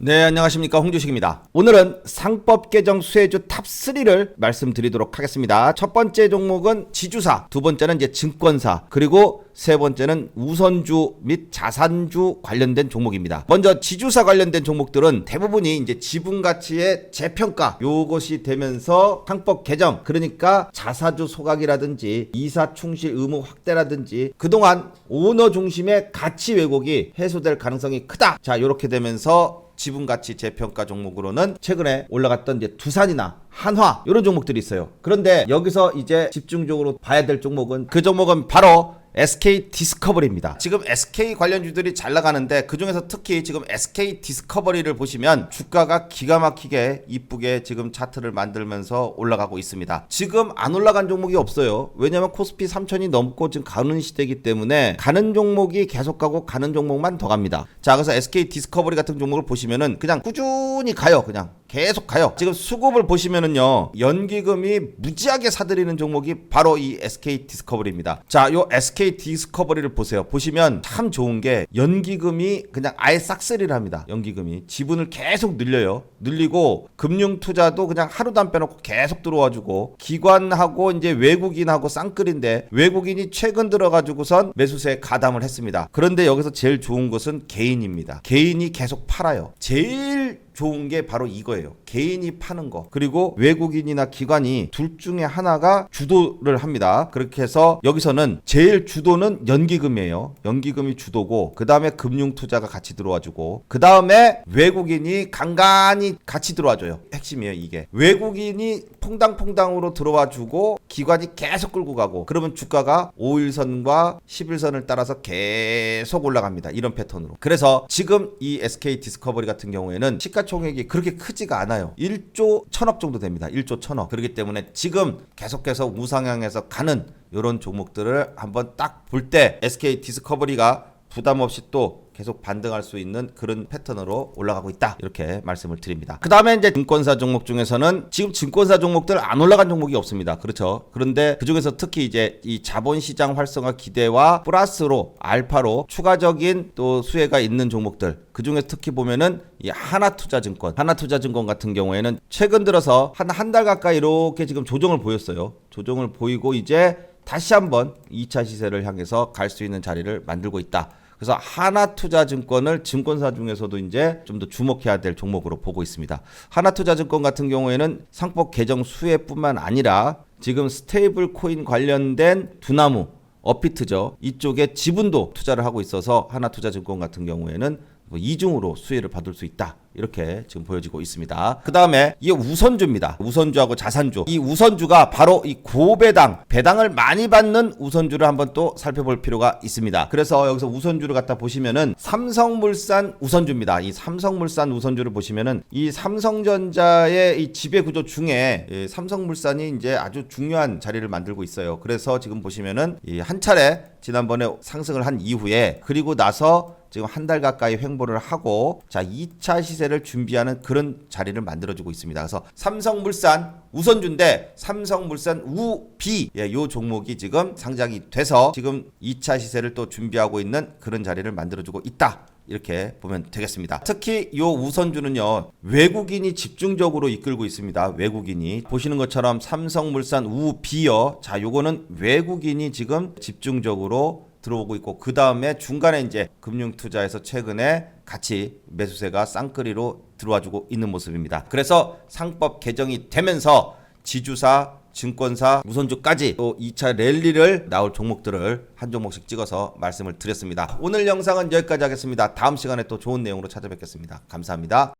네, 안녕하십니까. 홍주식입니다. 오늘은 상법 개정 수혜주 탑3를 말씀드리도록 하겠습니다. 첫 번째 종목은 지주사, 두 번째는 이제 증권사, 그리고 세 번째는 우선주 및 자산주 관련된 종목입니다. 먼저 지주사 관련된 종목들은 대부분이 이제 지분 가치의 재평가 요것이 되면서 상법 개정 그러니까 자사주 소각이라든지 이사 충실 의무 확대라든지 그동안 오너 중심의 가치 왜곡이 해소될 가능성이 크다. 자, 이렇게 되면서 지분 가치 재평가 종목으로는 최근에 올라갔던 이제 두산이나 한화 이런 종목들이 있어요. 그런데 여기서 이제 집중적으로 봐야 될 종목은 그 종목은 바로 SK 디스커버리입니다. 지금 SK 관련주들이 잘 나가는데 그 중에서 특히 지금 SK 디스커버리를 보시면 주가가 기가 막히게 이쁘게 지금 차트를 만들면서 올라가고 있습니다. 지금 안 올라간 종목이 없어요. 왜냐면 코스피 3000이 넘고 지금 가는 시대이기 때문에 가는 종목이 계속 가고 가는 종목만 더 갑니다. 자, 그래서 SK 디스커버리 같은 종목을 보시면은 그냥 꾸준히 가요. 그냥 계속 가요. 지금 수급을 보시면은요. 연기금이 무지하게 사들이는 종목이 바로 이 SK 디스커버리입니다. 자, 요 SK 디스커버리를 보세요. 보시면 참 좋은 게 연기금이 그냥 아예 싹쓸이를 합니다. 연기금이 지분을 계속 늘려요. 늘리고 금융 투자도 그냥 하루도 안 빼놓고 계속 들어와 주고 기관하고 이제 외국인하고 쌍끌인데 외국인이 최근 들어 가지고선 매수세에 가담을 했습니다. 그런데 여기서 제일 좋은 것은 개인입니다. 개인이 계속 팔아요. 제일 좋은 게 바로 이거예요. 개인이 파는 거. 그리고 외국인이나 기관이 둘 중에 하나가 주도를 합니다. 그렇게 해서 여기서는 제일 주도는 연기금이에요. 연기금이 주도고 그 다음에 금융 투자가 같이 들어와 주고 그 다음에 외국인이 간간히 같이 들어와 줘요. 핵심이에요 이게. 외국인이 퐁당퐁당으로 들어와 주고 기관이 계속 끌고 가고 그러면 주가가 5일선과 11선을 따라서 계속 올라갑니다. 이런 패턴으로. 그래서 지금 이 SK 디스커버리 같은 경우에는 시가 총액이 그렇게 크지가 않아요. 1조 1000억 정도 됩니다. 1조 1000억. 그렇기 때문에 지금 계속해서 우상향에서 가는 이런 종목들을 한번 딱 볼 때 SK 디스커버리가 부담 없이 또 계속 반등할 수 있는 그런 패턴으로 올라가고 있다. 이렇게 말씀을 드립니다. 그 다음에 이제 증권사 종목 중에서는 지금 증권사 종목들 안 올라간 종목이 없습니다. 그렇죠. 그런데 그 중에서 특히 이제 이 자본시장 활성화 기대와 플러스로 알파로 추가적인 또 수혜가 있는 종목들 그 중에 특히 보면은 이 하나투자증권, 하나투자증권 같은 경우에는 최근 들어서 한 한 달 가까이 이렇게 지금 조정을 보였어요. 조정을 보이고 이제 다시 한번 2차 시세를 향해서 갈 수 있는 자리를 만들고 있다. 그래서 하나투자증권을 증권사 중에서도 이제 좀 더 주목해야 될 종목으로 보고 있습니다. 하나투자증권 같은 경우에는 상법 개정 수혜뿐만 아니라 지금 스테이블 코인 관련된 두나무 어피트죠. 이쪽에 지분도 투자를 하고 있어서 하나투자증권 같은 경우에는 뭐 이중으로 수혜를 받을 수 있다. 이렇게 지금 보여지고 있습니다. 그 다음에 이게 우선주입니다. 우선주하고 자산주. 이 우선주가 바로 이 고배당, 배당을 많이 받는 우선주를 한번 또 살펴볼 필요가 있습니다. 그래서 여기서 우선주를 갖다 보시면은 삼성물산 우선주입니다. 이 삼성물산 우선주를 보시면은 이 삼성전자의 이 지배 구조 중에 이 삼성물산이 이제 아주 중요한 자리를 만들고 있어요. 그래서 지금 보시면은 이한 차례 지난번에 상승을 한 이후에 그리고 나서 지금 한 달 가까이 횡보를 하고 자 2차 시세를 준비하는 그런 자리를 만들어주고 있습니다. 그래서 삼성물산 우선주인데 삼성물산 우비 예, 요 종목이 지금 상장이 돼서 지금 2차 시세를 또 준비하고 있는 그런 자리를 만들어주고 있다. 이렇게 보면 되겠습니다. 특히 요 우선주는요 외국인이 집중적으로 이끌고 있습니다. 외국인이 보시는 것처럼 삼성물산 우비어 자 요거는 외국인이 지금 집중적으로 들어오고 있고 그 다음에 중간에 이제 금융투자에서 최근에 같이 매수세가 쌍끌이로 들어와주고 있는 모습입니다. 그래서 상법 개정이 되면서 지주사 증권사 우선주까지 또 2차 랠리를 나올 종목들을 한 종목씩 찍어서 말씀을 드렸습니다. 오늘 영상은 여기까지 하겠습니다. 다음 시간에 또 좋은 내용으로 찾아뵙겠습니다. 감사합니다.